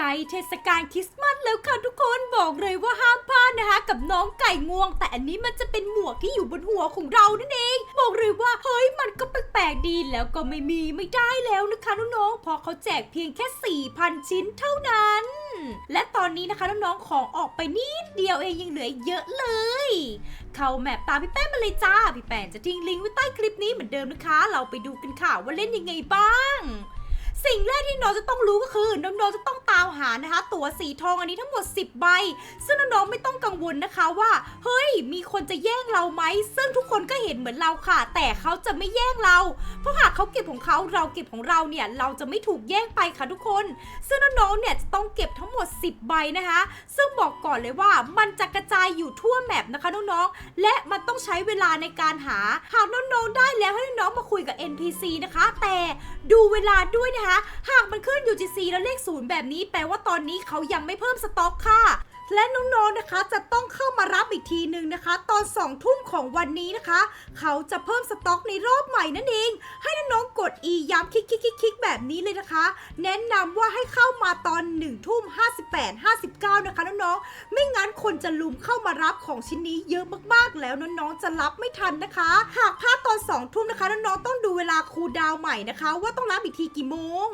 กล้เทศกาลคริสต์มาสแล้วค่ะทุกคนบอกเลยว่าห้ามพลาดนะคะ กับน้องไก่งวง แต่อันนี้มันจะเป็นหมวกที่อยู่บนหัวของเรานั่นเอง บอกเลยว่าเฮ้ยมันก็แปลกๆดีแล้วก็ไม่มีไม่ได้แล้วนะคะน้องๆพอเขาแจกเพียงแค่ 4,000 ชิ้นเท่านั้น และตอนนี้นะคะน้องๆของออกไปนิดเดียวเองยังเหลือเยอะเลย เข้าแมปตามพี่แป้งมาเลยจ้าพี่แป้งจะทิ้งลิงก์ไว้ใต้คลิปนี้เหมือนเดิมนะคะ เราไปดูกันค่ะว่าเล่นยังไงบ้าง สิ่งแรกที่น้องจะต้องรู้ก็คือน้องๆจะต้องตามหานะคะ ตั๋วสีทองอันนี้ทั้งหมด 10 ใบ ซึ่งน้องๆไม่ต้องกังวลนะคะว่าเฮ้ย มีคนจะแย่งเราไหม ซึ่งทุกคนก็เห็นเหมือนเราค่ะ แต่เขาจะไม่แย่งเรา เพราะหากเขาเก็บของเขาเราเก็บของเราเนี่ย เราจะไม่ถูกแย่งไปค่ะทุกคน ซึ่งน้องๆเนี่ยจะต้องเก็บทั้งหมด 10 ใบนะคะ ซึ่งบอกก่อนเลยว่ามันจะกระจายอยู่ทั่วแมปนะคะน้องๆ และมันต้องใช้เวลาในการหา หากน้องๆได้แล้วให้น้องๆมาคุยกับ NPC นะคะ แต่ดูเวลาด้วยนะคะ หากมันขึ้น UGC แล้วเลขศูนย์แบบนี้แปลว่าตอนนี้เขายังไม่เพิ่มสต็อกค่ะ และน้องๆนะคะจะต้องเข้ามารับอีกทีหนึ่งนะคะ ตอน2ทุ่มของวันนี้นะคะ เขาจะเพิ่มสต็อกในรอบใหม่นั่นเอง ให้น้องๆกด E ย้ำคลิกคลิกคลิกคลิกแบบนี้เลยนะคะ แนะนำว่าให้เข้ามาตอน1ทุ่ม58 59 นะคะน้องๆไม่งั้นคนจะลุมเข้ามารับของชิ้นนี้เยอะมากๆ แล้วน้องๆจะรับไม่ทันนะคะ หากพลาดตอน2ทุ่มนะคะน้องๆต้องดูเวลาครูดาวใหม่นะคะ ว่าต้องรับอีกทีกี่โมง